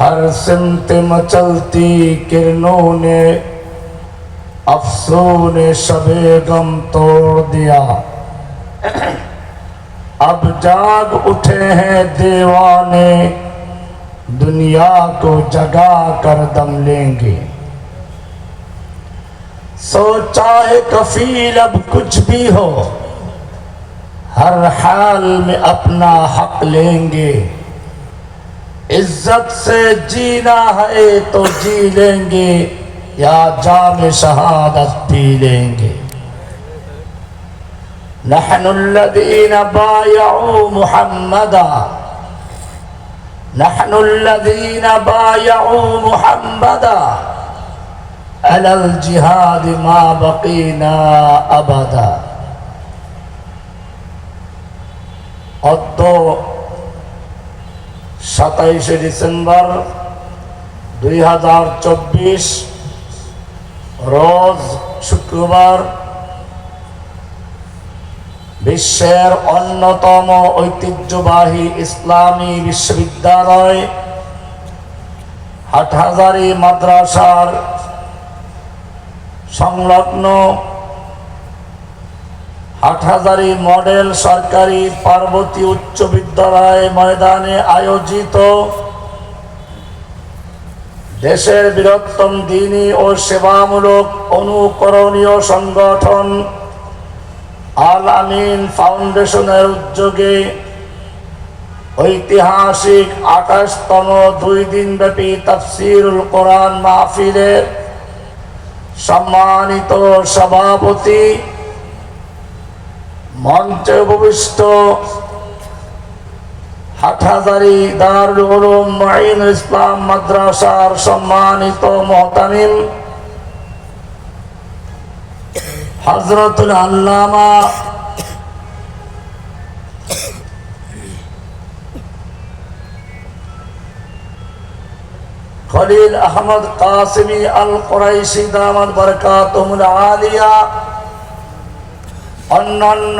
हर सिमत मचलती किरणों ने, अफसों ने शबे गम तोड़ दिया। अब जाग उठे हैं दीवाने, दुनिया को जगा कर दम लेंगे। सोचा है कफील अब कुछ भी हो, हर हाल में अपना हक लेंगे। عزت سے جینا ہے تو جی لیں گے یا جام شہادت پی لیں گے۔ نحن الذین بایعو محمدا۔ نحن الذین بایعو محمدا۔ على الجهاد ما بقينا ابدا۔ اور دو সাতাইশে ডিসেম্বর দুই হাজার চব্বিশ, রোজ শুক্রবার বিশ্বের অন্যতম ঐতিহ্যবাহী ইসলামী বিশ্ববিদ্যালয় হাটহাজারি মাদ্রাসার সংলগ্ন হাটহাজারি মডেল সরকারি পার্বতী উচ্চ বিদ্যালয় ময়দানে আয়োজিত দেশের বৃহত্তম দিনী ও সেবামূলক অনুকরণীয় সংগঠন আল আমিন ফাউন্ডেশনের উদ্যোগে ঐতিহাসিক আঠাশতম দুই দিনব্যাপী তফসিরুল কোরআন মাহফিলের সম্মানিত সভাপতি মঞ্চে উপবিষ্ট হাটহাজারি দারুল মাইন ইসলাম মাদ্রাসার সম্মানিত মহতামিম হজরতুল আল্লামা খলিল আহমদ কাসিমি আল কোরাইশি দামাদ বরকাতুল আলিয়া অন্যান্য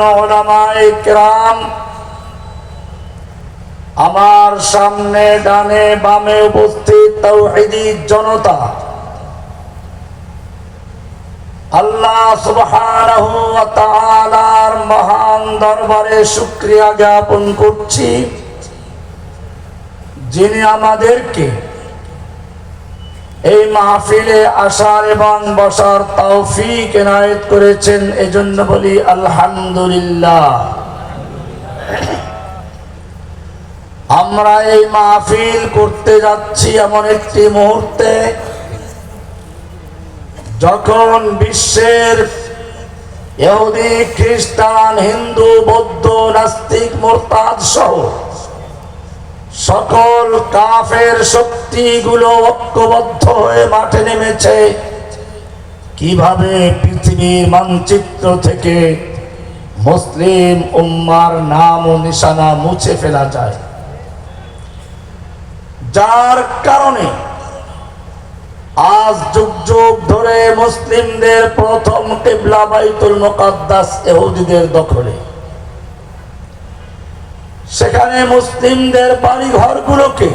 আমার সামনে, ডানে, বামে উপস্থিত তৌহিদি জনতা, আল্লাহ তাআলার মহান দরবারে শুকরিয়া জ্ঞাপন করছি, যিনি আমাদেরকে এই মাহফিলে আসার এবং বসার তৌফিক এনায়েত করেছেন, এজন্য বলি আলহামদুলিল্লাহ। আমরা এই মাহফিল করতে যাচ্ছি এমন একটি মুহূর্তে। যখন বিশ্বের ইহুদি, খ্রিস্টান, হিন্দু, বৌদ্ধ, নাস্তিক, মোরতাদ সহ সকল কাফের শক্তিগুলো ঐক্যবদ্ধ হয়ে মাঠে নেমেছে। কীভাবে পৃথিবীর মানচিত্র থেকে মুসলিম উম্মার নাম ও নিশানা মুছে ফেলা যায়? যার কারণে আজ যুগ যুগ ধরে মুসলিমদের প্রথম কেবলা বাইতুল মুকাদ্দাস এহুদিদের দখলে। সেখানে মুসলিমদের বাড়ি ঘরগুলোকে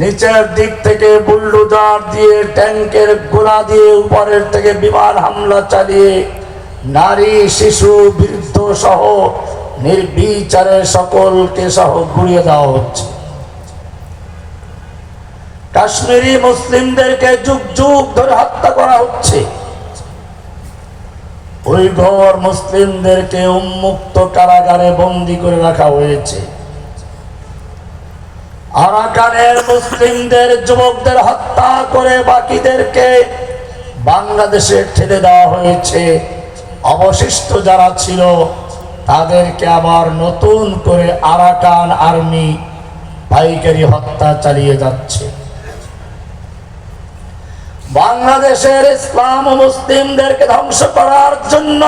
নিচের দিক থেকে বুল্ডোজার দিয়ে, ট্যাঙ্কের গোলা দিয়ে, উপরের থেকে বিমান হামলা চালিয়ে নারী, শিশু, বৃদ্ধ সহ নির্বিচারে সকলকে সহ ঘুরিয়ে দেওয়া হচ্ছে। কাশ্মীরি মুসলিমদেরকে যুগ যুগ ধরে হত্যা করা হচ্ছে। ওই ঘর মুসলিমদেরকে উন্মুক্ত কারাগারে বন্দি করে রাখা হয়েছে। আরাকানের মুসলিমদের যুবকদের হত্যা করে বাকিদেরকে বাংলাদেশে ঠেলে দেওয়া হয়েছে। অবশিষ্ট যারা ছিল, তাদেরকে আবার নতুন করে আরাকান আর্মি পাইকারি হত্যা চালিয়ে যাচ্ছে। বাংলাদেশের ইসলাম ও মুসলিমদেরকে ধ্বংস করার জন্য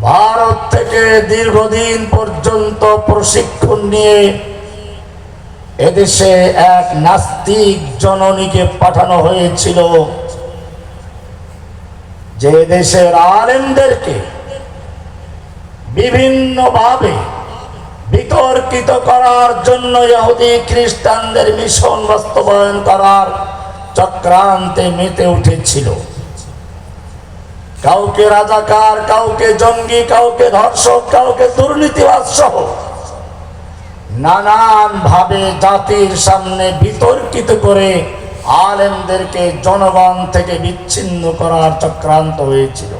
ভারত থেকে দীর্ঘদিন পর্যন্ত প্রশিক্ষণ নিয়ে এদেশে এক নাস্তিক জননীকে পাঠানো হয়েছিল, যে দেশের আলেমদেরকে বিভিন্নভাবে বিতর্কিত করার জন্য ইহুদি খ্রিস্টানদের মিশন বাস্তবায়ন করার চক্রান্তে মেতে উঠেছিল। কাউকে রাজাকার, কাউকে জঙ্গি, কাউকে ধর্ষক, কাউকে দুর্নীতিবাদ সহ নানান ভাবে জাতির সামনে বিতর্কিত করে আলেমদেরকে জনগণ থেকে বিচ্ছিন্ন করার চক্রান্ত হয়েছিল।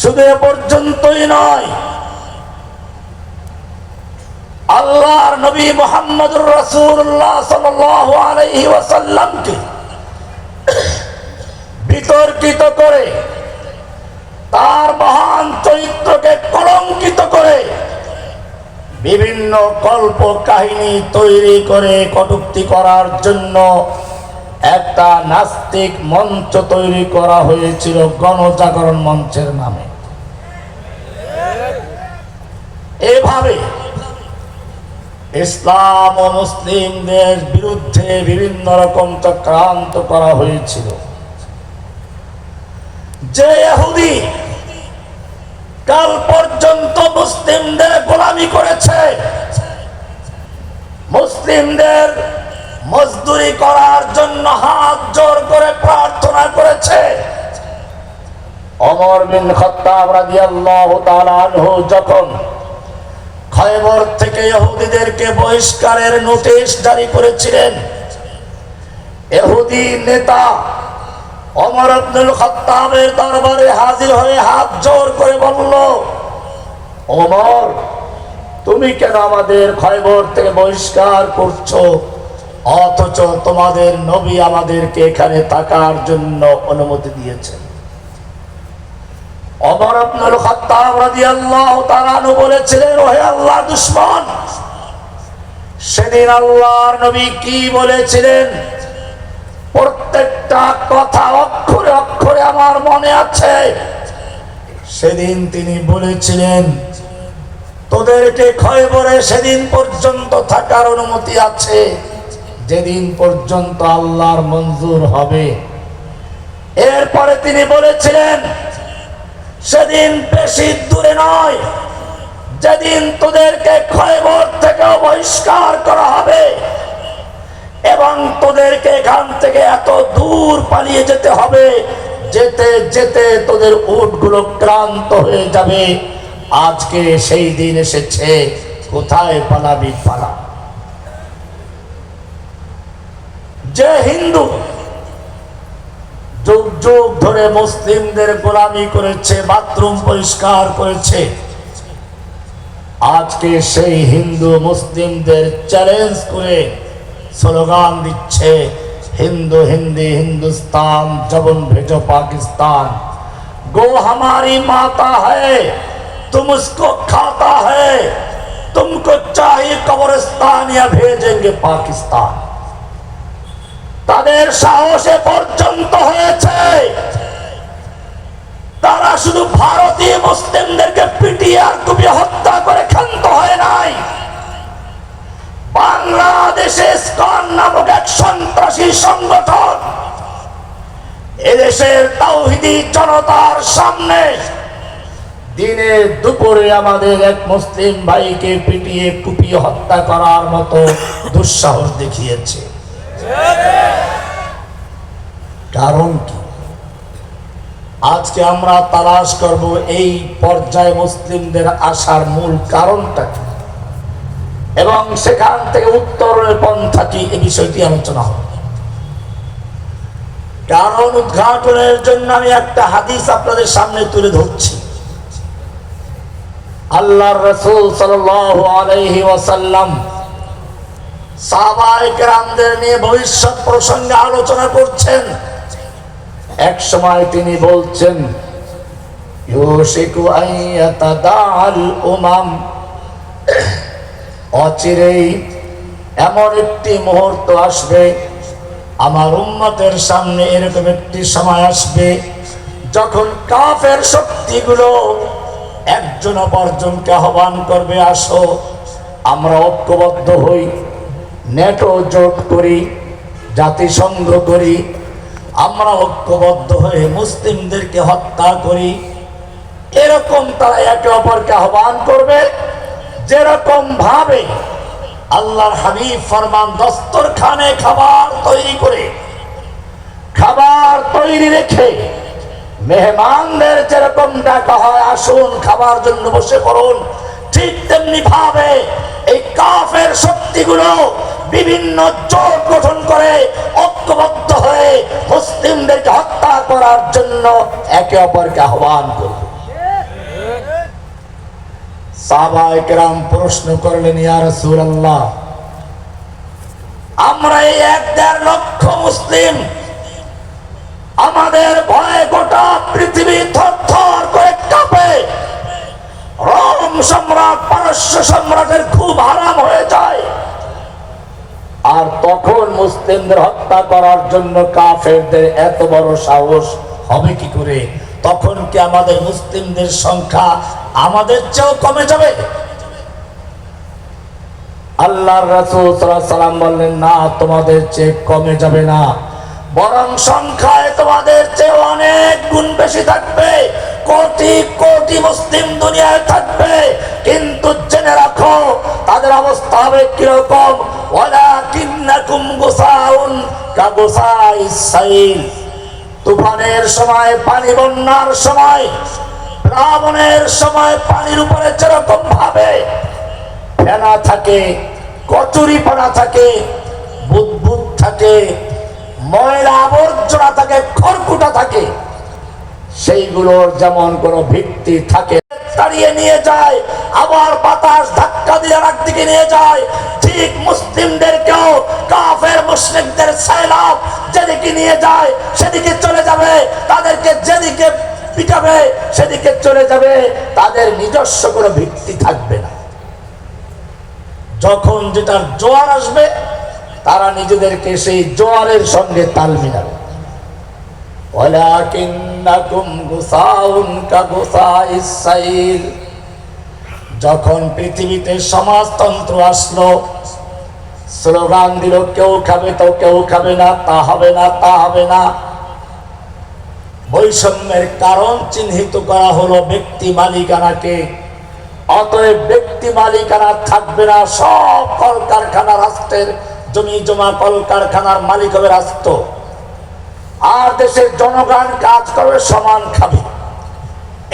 শুধু পর্যন্তই নয় আল্লাহর নবী আলাইহি ওয়াসাল্লামকে বিতর্কিত করে, তার মহান চরিত্রকে কলঙ্কিত করে, বিভিন্ন কল্প কাহিনী তৈরি করে কটুক্তি করার জন্য একটা নাস্তিক মঞ্চ তৈরি করা হয়েছিল গণজাগরণ মঞ্চের নামে। এভাবে ইসলাম ও মুসলিমদের বিরুদ্ধে বিভিন্ন রকম চক্রান্ত করা হয়েছিল। যে ইহুদি কাল পর্যন্ত মুসলিমদের গোলামি করেছে, মুসলিমদের মজদুরি করার জন্য হাত জোর করে প্রার্থনা করেছে। অমর বিন খত্তাব রাদিয়াল্লাহু তাআলা আনহু যখন খয়বর থেকে ইহুদিদেরকে বহিষ্কারের নোটিশ জারি করেছিলেন। ইহুদি নেতা অমর আব্দুল খত্তাবের দরবারে হাজির হয়ে হাত জোর করে বলল, ওমর, তুমি কেন আমাদের খয়বর থেকে বহিষ্কার করছ? অথচ তোমাদের নবী আমাদেরকে এখানে থাকার জন্য অনুমতি দিয়েছেন। অমর বলেছিলেন, ওহে সেদিন আল্লাহর নবী কি বলেছিলেন? প্রত্যেকটা কথা অক্ষরে অক্ষরে আমার মনে আছে। সেদিন তিনি বলেছিলেন, তোদেরকে খয়বরে সেদিন পর্যন্ত থাকার অনুমতি আছে। যেদিন পর্যন্ত আল্লাহর মঞ্জুর হবে। এরপরে তিনি বলেছিলেন সেদিন বেশি দূরে নয়। যেদিন তোদেরকে খয়বর থেকে বহিষ্কার করা হবে এবং তোদেরকে এখান থেকে এত দূর পালিয়ে যেতে হবে, যেতে যেতে তোদের উটগুলো ক্লান্ত হয়ে যাবে। আজকে সেই দিন এসেছে, কোথায় পালাবি পালা। যে হিন্দু যুগ যুগ ধরে মুসলিমদের গোলামি করেছে বাথরুম পরিষ্কার করেছে আজকে সেই হিন্দু মুসলিমদের চ্যালেঞ্জ করে স্লোগান দিচ্ছে হিন্দু হিন্দি हिंदुस्तान जबन भेजो पाकिस्तान गो हमारी माता है तुम उसको खाता है तुमको चाहिए कब्रिस्तान या भेजेंगे पाकिस्तान তাদের সাহসে পর্যন্ত হয়েছে। তারা শুধু ভারতীয় মুসলিমদেরকে পিটিয়ে আর কুপিয়ে হত্যা করে ক্ষান্ত হয় নাই। বাংলাদেশে স্কন নামক এক সন্ত্রাসী সংগঠন এদেশের তাওহিদি জনতার সামনে দিনে দুপুরে আমাদের এক মুসলিম ভাইকে পিটিয়ে কুপিয়ে হত্যা করার মতো দুঃসাহস দেখিয়েছে। কারণ কি? আজকে আমরা তালাশ করব এই পর্যায়ে মুসলিমদের আসার মূল কারণটা কি? এবং সেখান থেকে উত্তরের পন্থা কি? এ বিষয়টি আলোচনা হবে। কারণ উদ্ঘাটনের জন্য আমি একটা হাদিস আপনাদের সামনে তুলে ধরছি। আল্লাহ রসুল আলাইহি ওয়াসাল্লাম সাহাবায়ে কেরামদের নিয়ে ভবিষ্যৎ প্রসঙ্গে আলোচনা করছেন। এক সময় তিনি বলছেন অচিরেই এমন একটি মুহূর্ত আসবে, আমার উম্মতের সামনে এরকম একটি সময় আসবে যখন কাফের শক্তিগুলো একজন অপরজনকে আহ্বান করবে, আসো, আমরা ঐক্যবদ্ধ হই। নেটো জোট করি, জাতিসংঘ করি, আমরা ঐক্যবদ্ধ হয়ে মুসলিমদেরকে হত্যা করি। এরকম তারা একে অপরকে আহ্বান করবে, যেরকম ভাবে আল্লাহর হাবিব ফরমান দস্তরখানে খাবার তৈরি করে, খাবার তৈরি রেখে মেহমানদের যেরকম ডাকা হয়, আসুন, খাবার জন্য বসে পড়ুন, ঠিক তেমনি ভাবে এই কাফের শক্তিগুলো বিভিন্ন জোট গঠন করে ঐক্যবদ্ধ হয়ে মুসলিমদেরকে হত্যা করার জন্য একে অপরকে আহ্বান করবে আমরা আমাদের রোম সম্রাট, পারস্য সম্রাটের খুব আরাম হয়ে যায়। আর তখন মুসলিমদের হত্যা করার জন্য কাফেরদের এত বড় সাহস হবে কি করে? তখন কি আমাদের মুসলিমদের সংখ্যা আমাদের চেয়েও কমে যাবে? আল্লাহর রাসূল বললেন, না, তোমাদের চেয়ে কমে যাবে না। বরং সংখ্যায় তোমাদের চেয়ে অনেক গুণ বেশি থাকবে। কোটি কোটি মুসলিম দুনিয়ায় থাকবে। কিন্তু জেনে রাখো, তাদের অবস্থা হবে কীরকম? ওয়ালাকিন্নাকুম গুসাউন তুফানের সময় পানি বন্যার সময়, প্লাবনের সময় পানির উপরে যেরকম ভাবে ফেনা থাকে কচুরি পানা থাকে, বুদবুদ থাকে, ময়লা আবর্জনা থাকে, খড়কুটা থাকে, সেইগুলোর যেমন কোনো ভিত্তি থাকে তাড়িয়ে নিয়ে যায়, আবার বাতাস ধাক্কা দিয়ে আর দিকে নিয়ে যায়। ঠিক মুসলিমদেরকেও কাফের মুসলিমদের সাইলাব যেদিকে নিয়ে যায়, সেদিকে চলে যাবে। তাদেরকে যেদিকে পিটাবে, সেদিকে চলে যাবে। তাদের নিজস্ব কোনো ভিত্তি থাকবে না। যখন যেটার জোয়ার আসবে, তারা নিজেদেরকে সেই জোয়ারের সঙ্গে তাল মিলাবে। যখন পৃথিবীতে সমাজতন্ত্র আসলো, স্লোগান দিল, কেউ খাবে তো কেউ খাবে না, তা হবে না, তা হবে না। বৈষম্যের কারণ চিহ্নিত করা হলো ব্যক্তি মালিকানাকে। অতএব ব্যক্তি মালিকানা থাকবে না, সব কলকারখানা রাষ্ট্রের জমি জমা কলকারখানার মালিক হবে রাষ্ট্র। আর দেশের জনগণ কাজ করবে সমান খাবে।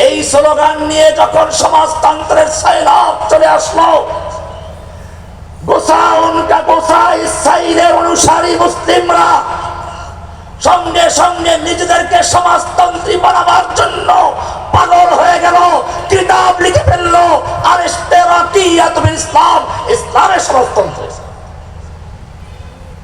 এই স্লোগান নিয়ে যখন সমাজতন্ত্রের সাইলাভ চলে আসলো গোসাউন কা গোসা ইসরাইলের অনুসারী মুসলিমরা সঙ্গে সঙ্গে নিজেদেরকে সমাজতন্ত্রী বানাবার জন্য পাগল হয়ে গেল, কিতাব লিখে ফেলল আর ইসলাম? ইসলামের সমাজতন্ত্র।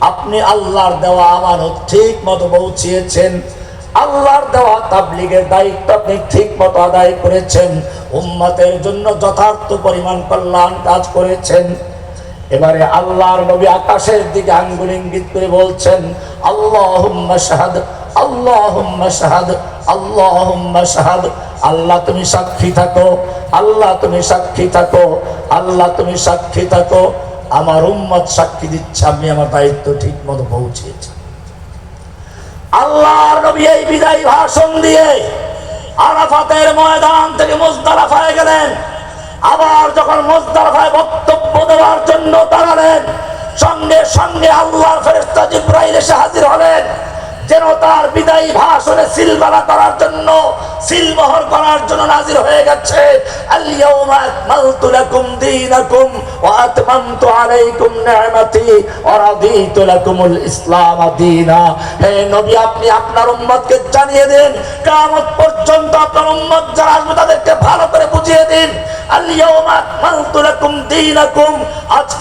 আপনি আল্লাহর দেওয়া আমানত ঠিক মতো পৌঁছিয়েছেন। আল্লাহর দেওয়া তাবলিগের দায়িত্ব আপনি ঠিক মতো আদায় করেছেন। উম্মতের জন্য যথার্থ পরিমাণ কল্যাণ কাজ করেছেন। এবারে আল্লাহর নবী আকাশের দিকে আঙ্গুল ইঙ্গিত করে বলছেন, আল্লাহুম্মা শাহাদ আল্লাহুম্মা শাহাদ আল্লাহুম্মা শাহাদ। আল্লাহ তুমি সাক্ষী থাকো, আল্লাহ তুমি সাক্ষী থাকো, আল্লাহ তুমি সাক্ষী থাকো। আমার উম্মত সাক্ষী দিচ্ছে, আমি আমার দায়িত্ব ঠিক মতো পৌঁছেছি। আল্লাহর নবী এই বিদায়ী ভাষণ দিয়ে আরাফাতের ময়দান থেকে মুজদারাফায় গেলেন। আবার যখন মুজদারাফায় বক্তব্য দেওয়ার জন্য দাঁড়ালেন, সঙ্গে সঙ্গে আল্লাহর ফেরেশতা জিব্রাইল এসে হাজির হলেন। যেন তার বিদায়ী ভাষণে সিলবালা করার জন্য, সিলমোহর করার জন্য নাজির হয়ে গেছে। জানিয়ে দিন, কিয়ামত পর্যন্ত আপনার উম্মত যারা আসবে তাদেরকে ভালো করে বুঝিয়ে দিন।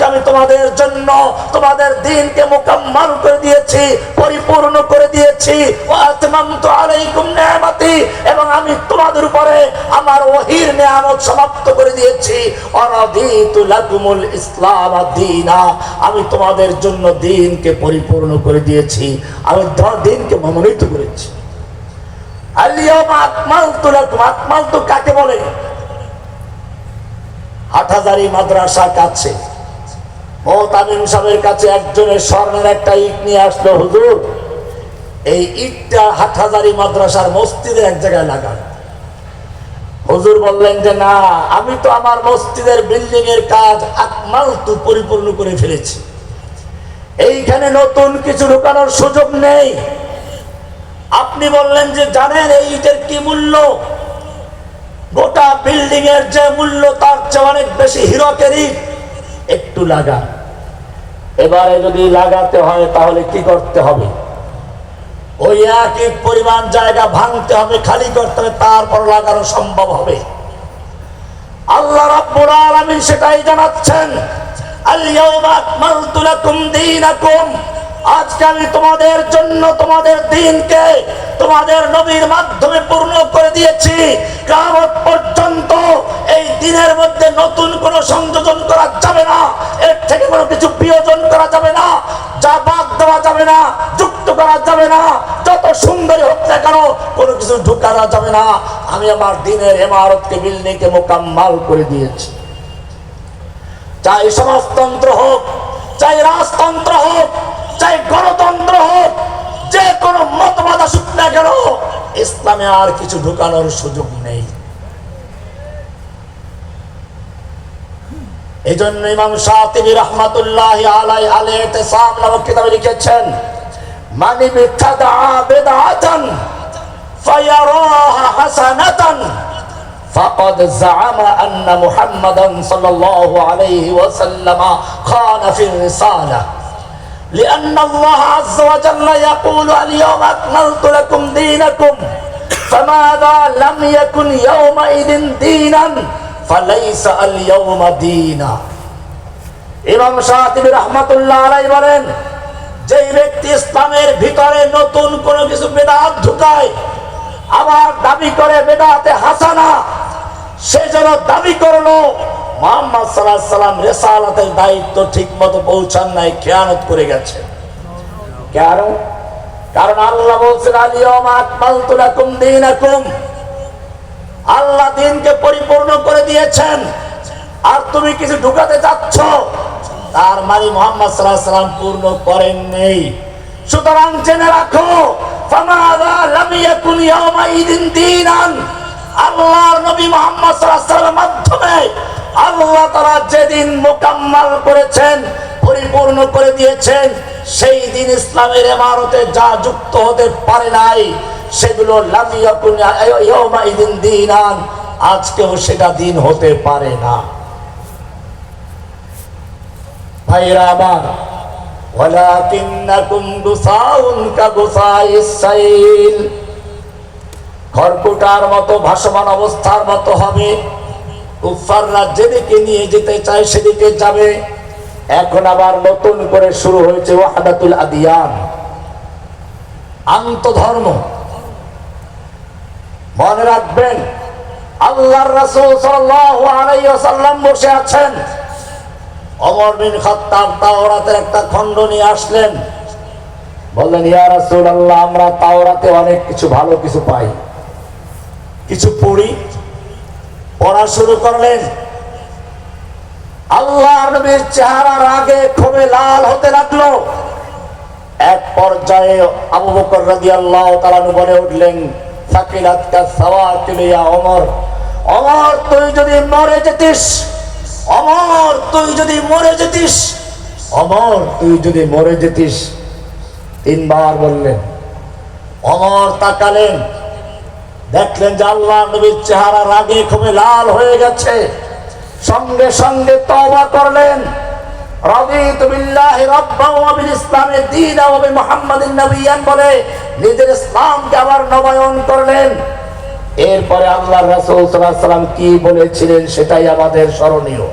আমি তোমাদের জন্য দিনকে পরিপূর্ণ করে দিয়েছি। এবং আমি তোমাদের উপরে আমার ওহির সমাপ্ত করে দিয়েছি। ইসলাম আমি তোমাদের জন্য দিনকে পরিপূর্ণ করে দিয়েছি। আমি দিনকে মনোনীত করেছি। লাকুম। আকমালতু কাকে বলে? হাটহাজারি মাদ্রাসা কাছে। ও তামিম সাহেবের কাছে একজনের স্বর্ণের একটা ইট নিয়ে আসলো, হুজুর, এই ইটটা হাটহাজারি মাদ্রাসার মসজিদে এক জায়গায় লাগান। হুজুর বললেন যে, না, আমি তো আমার মসজিদের বিল্ডিং এর কাজ আকমাল তু পরিপূর্ণ করে ফেলেছি। এইখানে নতুন কিছু ঢুকানোর সুযোগ নেই। আপনি বললেন যে, জানেন, এই ইটের কি মূল্য? গোটা বিল্ডিং এর যে মূল্য, তার চেয়ে অনেক বেশি হিরকের ইট একটু লাগা। এবারে যদি লাগাতে হয়, তাহলে কি করতে হবে? ওই একই পরিমাণ জায়গা ভাঙতে হবে, খালি করতে হবে, তারপর লাগানো সম্ভব হবে। আল্লাহ রাব্বুল আলামিন সেটাই জানাচ্ছেন আল-ইয়াওমা আকমালতু লাকুম দীনাকুম। আজকে আমি তোমাদের জন্য তোমাদের দিনকে তোমাদের নবীর মাধ্যমে পূর্ণ করে দিয়েছি। কিয়ামত পর্যন্ত এই দিনের মধ্যে নতুন কোনো সংযোজন করা যাবে না। এর থেকে কোনো কিছু বিয়োজন করা যাবে না। যা বাদ দেওয়া যাবে না, যুক্ত করা যাবে না, যত সুন্দরী হোক না কেন কোনো কিছু ঢুকানো যাবে না। আমি আমার দিনের ইমারতকে, বিল্ডিংকে মোকাম্মাল করে দিয়েছি। চাই সমাজতন্ত্র হোক, চাই রাজতন্ত্র হোক চাই গণতন্ত্র হোক যে কোনো মতবাদ আসুক না কেন ইসলামে আর কিছু ঢুকানোর সুযোগ নেই এই জন্য ইমাম শাতিবি রহমাতুল্লাহ আলাই আলে ইতিসাম নামক কিতাবে লিখেছেন মানি বিত্তাদা বিদআতান ফায়ারাহা হাসানাতান فقد زعم أن محمدا صلى الله عليه وسلم خان في الرسالة لأن الله عز وجل يقول اليوم أكملت لكم دينكم فماذا لم يكن يومئذ دينا فليس اليوم دينا ইমাম শাহিবি রহমতুল্লাহ আলাই বলেন যেই ব্যক্তি ইসলামের ভিতরে নতুন কোনো কিছু বেদাত ঢুকায় আবার দাবি করে বেদাতে হাসানা সে যেন দাবি করলো মোহাম্মদ সাল্লাহ সাল্লাম রেসালাতের দায়িত্ব ঠিক মতো পৌঁছান নাই খেয়ানত করে গেছে। কেন কারণ আল্লাহ বলছেন আলিয়ম আল্লাহ দিনকে পরিপূর্ণ করে দিয়েছেন। আর তুমি কিছু ঢুকাতে যাচ্ছ তার মানে মোহাম্মদ সাল্লাহ সাল্লাম পূর্ণ করেন নেই। সুতরাং জেনে রাখো আল্লাহর নবী মোহাম্মদ সাল্লাল্লাহু আলাইহি ওয়াসাল্লামের মাধ্যমে আল্লাহ তারা যেদিন মোকাম্মাল করেছেন, পরিপূর্ণ করে দিয়েছেন, সেই দিন ইসলামের এমারতে যা যুক্ত হতে পারে নাই, সেগুলো দিন আন আজকেও সেটা দিন হতে পারে না। ভাইরা মতো ভাসমান অবস্থার মতো হবে। কুফাররা যেদিকে নিয়ে যেতে চায় সেদিকে যাবে। এখন আবার নতুন করে শুরু হয়েছে ওয়াহাদাতুল আদিয়ান। আন্তধর্ম। মনে রাখবেন, আল্লাহর রাসূল সাল্লাল্লাহু আলাইহি ওয়াসাল্লাম বসে আছেন। অমর বিন খাত্তাব তাওরাতের একটা খণ্ড নিয়ে আসলেন। বললেন, ইয়া রাসূলুল্লাহ, আমরা তাওরাতে অনেক কিছু, ভালো কিছু পাই। কিছু পড়ি পড়া শুরু করলেন। আল্লাহ নবীর চেহারার আগে খুবই লাল হতে লাগল। এক পর্যায়ে আবু বকর রাজি আল্লাহ তালানু বলে উঠলেন ওমর। ওমর, তুই যদি মরে যেতিস অমর তুই যদি মরে যেতিস অমর তুই যদি মরে যেতিস। তিনবার বললেন। অমর তাকালেন। দেখলেন যে আল্লাহ নবীর চেহারা রাগে খুবই লাল হয়ে গেছে। সঙ্গে সঙ্গে তওবা করলেন। নিজের আবার নবায়ন করলেন। এরপরে কি বলেছিলেন সেটাই আমাদের স্মরণীয়।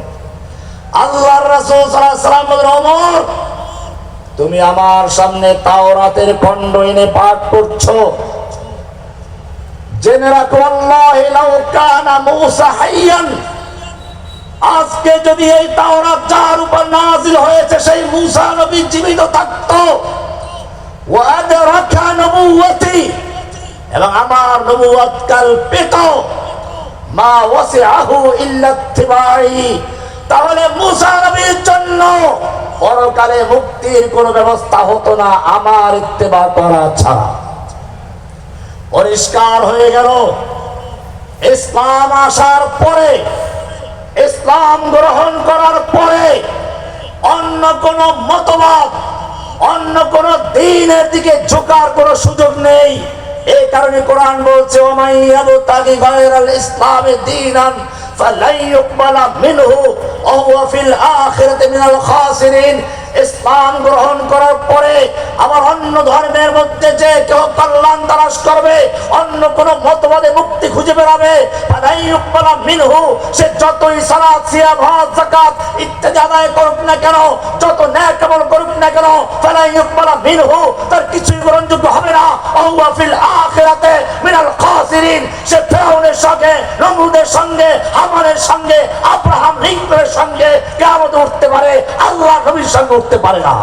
তুমি আমার সামনে তাওরাতের খণ্ড এনে পাঠ করছ। জেনে রাখো আজকে যদি এই তাওরাত যার উপর নাজিল হয়েছে, সেই মূসা নবী জীবিত থাকতো। এবং আমার নবুয়ত কাল পেত। মা ইল্লা ইত্তিবাই তাহলে জন্য মুক্তির কোনো ব্যবস্থা হতো না, আমার ইত্তেবা করা ছাড়া। পরিষ্কার হয়ে গেল। ইসলাম আসার পরে, ইসলাম গ্রহণ করার পরে অন্য কোন মতবাদ, অন্য কোন দিনের দিকে ঝোঁকার কোন সুযোগ নেই। এই কারণে কোরআন বলছে ওমাইয়াবু তাগি মিনহু ওয়া ফিল আখিরাতি মিনাল খাসিরিন। ইসলাম গ্রহণ করার পরে আবার অন্য ধর্মের মধ্যে যে কেউ কল্যাণ তালাশ করবে, অন্য কোন মতবাদে মুক্তি খুঁজে বেড়াবে কেমন ফেরাউনের সঙ্গে সঙ্গে আব্রাহাম সঙ্গে কিয়ামত উঠতে পারে। আল্লাহ নবীর সঙ্গে উঠতে পারে না।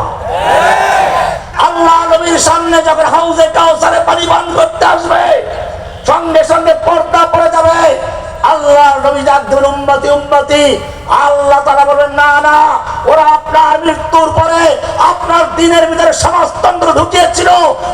আল্লাহ নবীর সামনে যখন হাউজে কাউসারে পানি পান করতে আসবে, সঙ্গে সঙ্গে পর্দা পড়ে যাবে। আল্লাহ নবী ডাক দেবেন উম্মতি উম্মতি। আল্লাহ তারা বলবেন, না না, ওরা আপনার মৃত্যুর পরে আপনার দিনের ভিতরে সমাজতন্ত্র ঢুকিয়েছিল,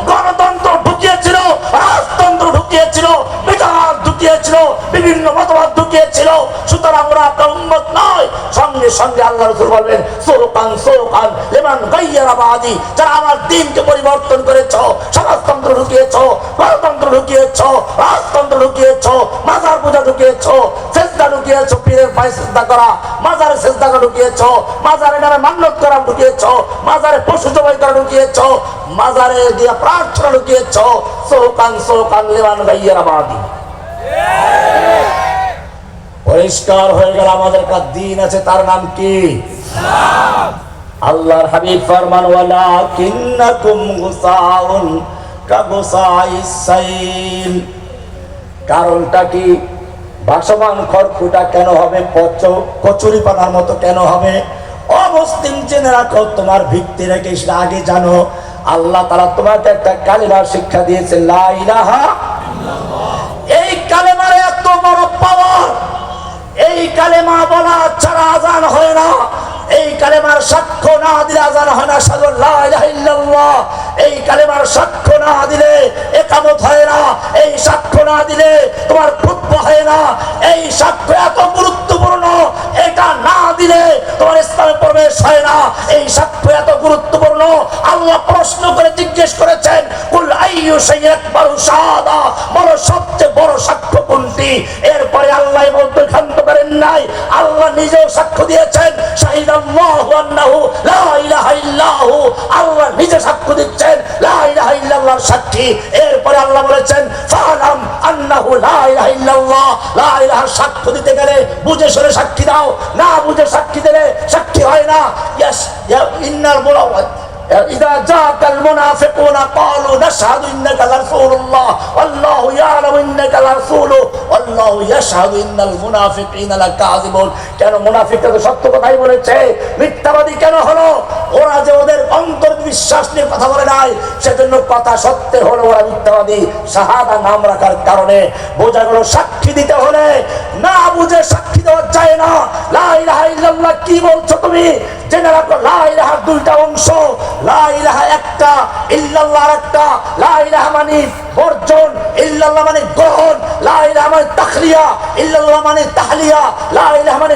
গণতন্ত্র ঢুকিয়েছিল, রাজতন্ত্র ঢুকিয়েছিল, বিচার ঢুকিয়েছিল, বিভিন্ন মতবাদ ঢুকিয়েছিল। সুতরাং ওরা আপনার উন্মত নয়। সঙ্গে সঙ্গে আল্লাহ রসুল বলবেন, সোরকান সোরকান লেমান গাইয়ারা বাদি, যারা আমার দিনকে পরিবর্তন করেছ, সমাজতন্ত্র ঢুকিয়েছ, গণতন্ত্র ঢুকিয়েছ, রাজতন্ত্র ঢুকিয়েছ, মাজার পূজা ঢুকিয়েছ চেষ্টা ঢুকিয়েছ, পীরের পায়ে চেষ্টা করা মাজারে চেষ্টা ঢুকিয়েছ, মাজারে নামে করা ঢুকিয়েছ, মাজারে পশু জবাই করা ঢুকিয়েছ, মাজারে দিয়ে প্রার্থনা ঢুকিয়েছ সোকান সোকান গাইয়ারা বাদি পরিষ্কার হয়ে গেল আমাদের একটা দিন আছে, তার নাম কি? আল্লাহর হাবিব ফরমান ওয়ালা কিন্নাকুম গুসাউন কাগুসাইস সাইল কারণটা কি? ভাসমান খড়কুটা কেন হবে? কচুরি পানার মতো কেন হবে? অবস্থিন জেনে রাখো, তোমার ভিত্তি রেখে সেটা আগে জানো। আল্লাহ তারা তোমাকে একটা কালিমার শিক্ষা দিয়েছে লাইলাহা এই কালেমার এত বড় পাওয়ার এই কালেমা বলা ছাড়া আজান হয় না। এই কালেমার সাক্ষ্য না দিলে আজান হয় না। ইল্লাল্লাহ। এই কালেমার সাক্ষ্য না দিলে একামত হয় না। এই সাক্ষ্য না দিলে তোমার খুতবা হয় না। এই সাক্ষ্য এত গুরুত্বপূর্ণ, এটা না দিলে তোমার ইসলামে প্রবেশ হয় না। এই সাক্ষ্য এত গুরুত্বপূর্ণ, আল্লাহ প্রশ্ন করে জিজ্ঞেস করেছেন, কুল আইয়ু শাইয়াকবারু শাহাদা? বড় সবচেয়ে বড় সাক্ষ্য কোনটি? এরপরে আল্লাহ বলতে নাই, আল্লাহ নিজেও সাক্ষ্য দিয়েছেন আল্লাহ নিজে সাক্ষ্য দিচ্ছেন সাক্ষী। এরপরে আল্লাহ বলেছেন সাক্ষ্য দিতে গেলে বুঝে শুনে সাক্ষী দাও। না বুঝে সাক্ষী দিলে সাক্ষী হয় না। ইয়াস ইন্নাল মুলাওয়াত إذا جاءك المنافقون قالوا نشهد إنك لرسول الله والله يعلم إنك لرسول والله يشهد إن المنافقين لكاذبون কেন মুনাফিকরা তো সত্য কথাই বলেছে মিথ্যাবাদী কেন হলো ওরা যে ওদের অন্তর বিশ্বাস নিয়ে কথা বলে নাই সেজন্য কথা সত্যের হলো ওরা মিথ্যাবাদী শাহাদা নাম রাখার কারণে বোঝা গেল সাক্ষী দিতে হলে না বুঝে সাক্ষী দেওয়া যায় না লা ইলাহা ইল্লাল্লাহ কি বলছো তুমি জেনে রাখো, লা ইলাহার দুইটা অংশ, লা ইলাহা একটা, ইল্লাল্লাহ একটা, লা ইলাহা মানে বর্জন, ইল্লাল্লাহ মানে গ্রহণ। মানে মানে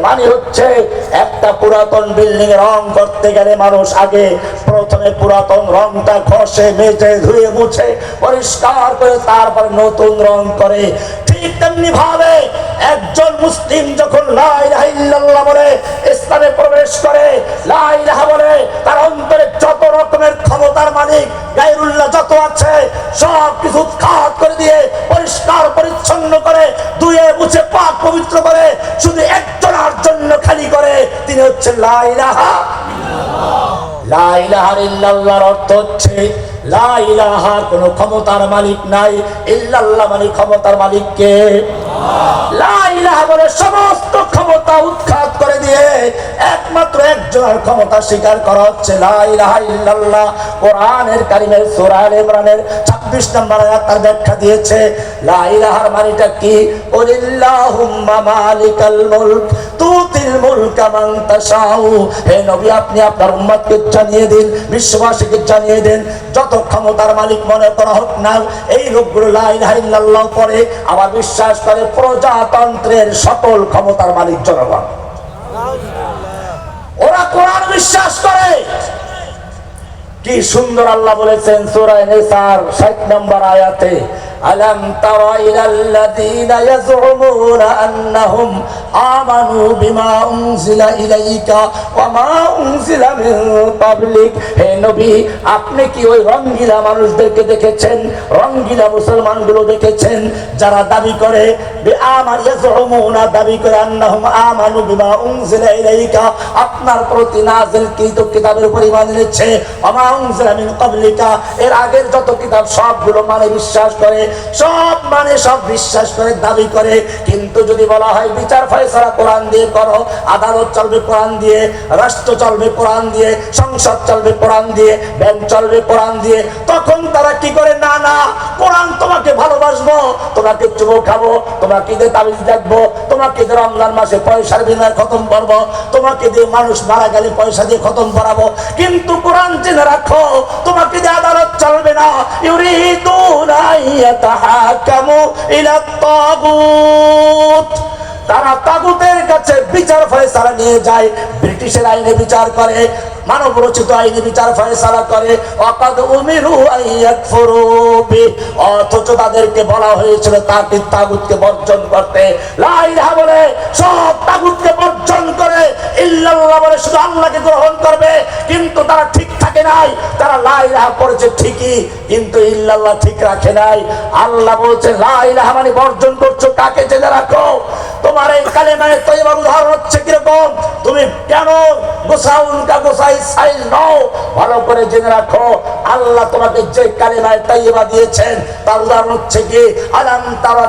মানে পরিষ্কার করে তারপর নতুন রং করে। ঠিক তেমনি ভাবে একজন মুসলিম যখন বলে, ইসলামে প্রবেশ করে, লা ইলাহা বলে, তার অন্তরে যত রকমের ক্ষমতার মালিক, গায়রুল্লাহ যত আছে সব কিছু উৎখাত করে দিয়ে, পরিষ্কার পরিচ্ছন্ন করে, ধুয়ে মুছে পাক পবিত্র করে, শুধু একজনার জন্য খালি করে, তিনি হচ্ছেন লাইলাহা লাইলাহার হচ্ছে লাইলাহা কোনো ক্ষমতার মালিক নাই, ইল্লাল্লাহ মানে ক্ষমতার মালিককে। সমস্ত ক্ষমতা উৎখাত করে দিয়ে একমাত্র একজনের ক্ষমতা স্বীকার করা হচ্ছে কোরআনের কারিমের ইমরানের 26 নম্বর তার ব্যাখ্যা দিয়েছে লাইলাহার কি? মালিকাল মুলক, তুতিল মান তাশাউ। হে নবী, আপনি আপনার উম্মতকে দিন, বিশ্ববাসীকে যত ক্ষমতার মালিক মনে করা হোক না, এই লোকগুলো লা ইলাহা ইল্লাল্লাহ পরে আবার বিশ্বাস করে প্রজাতন্ত্রের সকল ক্ষমতার মালিক জনগণ। ওরা কোরআন বিশ্বাস করে। কি সুন্দর আল্লাহ বলেছেন সুরায় নেশার ষাট নম্বর আয়াতে আলাম তারা ইলাল্লাযীনা ইয়াজউমুনা আন্নাহুম আমানু বিমা উনজিলা ইলাইকা ওয়া মা উনজিলা মিন ক্বাবলিক। হে নবী, আপনি কি ওই রঙ্গিলা মানুষদেরকে দেখেছেন? রঙ্গিলা মুসলমানগুলো দেখেছেন? যারা দাবি করে আমার ইয়াজউমুনা দাবি করে, আন্নাহুম আমানু বিমা উনজিলা ইলাইকা আপনার প্রতি নাযিলকৃত কিতাবের উপর ঈমান এনেছে। ওয়া মা উনজিলা মিন ক্বাবলিকা এর আগের যত কিতাব সবগুলো মানে বিশ্বাস করে সব মানে সব বিশ্বাস করে, দাবি করে। কিন্তু যদি বলা হয় বিচার ফয়সালা কোরআন দিয়ে করো, আদালত চলবে কোরআন দিয়ে, রাষ্ট্র চলবে কোরআন দিয়ে, সংসদ চলবে কোরআন দিয়ে, ব্যাংক চলবে কোরআন দিয়ে, তখন তারা কি করে? না না, কোরআন তোমাকে ভালোবাসবো, তোমাকে চুবো খাব, তোমাকে দিয়ে তাবিজ দেখব তোমাকে দিয়ে রমজান মাসে পয়সার বিনিময়ে খতম করব, তোমাকে দিয়ে মানুষ মারা গেলে পয়সা দিয়ে খতম করাবো। কিন্তু কোরআন জেনে রাখো, তোমাকে দিয়ে আদালত চলবে না। ইউরিদুনা ইয়াতাহাকামু তারা তাগুতের কাছে বিচার ফয়সালা নিয়ে যায়। ব্রিটিশের আইনে বিচার করে। মানব রচিত আইনে বিচার ফয়সালা করে। অকাদ উমিরু আইয়াকফুরু বি। অথচ তাদেরকে বলা হয়েছিল তাকে তাগুতকে বর্জন করতে। লা ইলাহা বলে, সব তাগুতকে বর্জন করে। ইল্লাল্লাহ বলে, শুধু আল্লাহকে গ্রহণ করবে। কিন্তু তারা ঠিক থাকে নাই। তারা লা ইলাহা পড়েছে ঠিকই, কিন্তু ইল্লাল্লাহ ঠিক রাখে নাই। আল্লাহ বলছে, লা ইলাহা মানে বর্জন করছ, কাকে জেনে রাখো? তোমার এই কালেমায় তৈবার উদাহরণ হচ্ছে কীরকম? তুমি কেন গোসাউন কা গোসাই ভালো করে জেনে রাখো, আল্লাহ তোমাকে যে কালেমায় তাইবা দিয়েছেন, তার উদাহরণ হচ্ছে কি, আলাম তারা